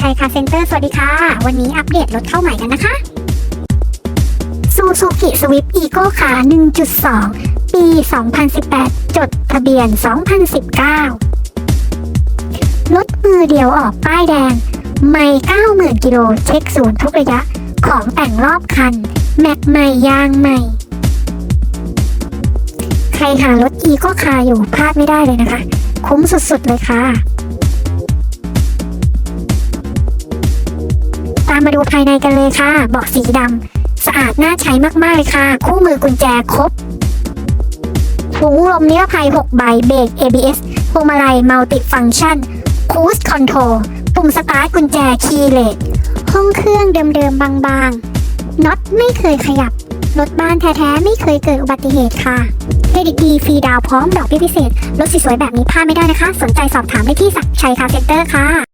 ชัยคาเซ็นเตอร์ สวัสดีค่ะ วันนี้อัปเดตรถเข้าใหม่กันนะคะซูซูกิสวิฟอีโก้ขา1.2 ปี 2018 จดทะเบียน 2019 รถมือเดียวออกป้ายแดง ไม่90,000 กิโล เช็คศูนย์ทุกระยะ ของแต่งรอบคัน แม็กใหม่ยางใหม่ ใครหารถอีโกคาอยู่พลาดไม่ได้เลยนะคะ คุ้มสุดๆเลยค่ะามมาดูภายในกันเลยค่ะ เบาะสีดำสะอาดน่าใช้มากๆเลยค่ะ คู่มือกุญแจครบถุงลมนิรภัย 6 ใบเบรก ABS พวงมาลัยมัลติฟัง c t ชันคูสคอนโทรลปุ่มสตาร์ทกุญแจคีย์เลสห้องเครื่องเดิมๆบางๆน็อตไม่เคยขยับ รถบ้านแท้ๆ ไม่เคยเกิดอุบัติเหตุค่ะเครดิตดีฟรีดาวพร้อมดอกเบี้ยพิเศษ รถสวยๆแบบนี้พลาดไม่ได้นะคะ สนใจสอบถามได้ที่สักชัยคาเซ็นเตอร์ค่ะ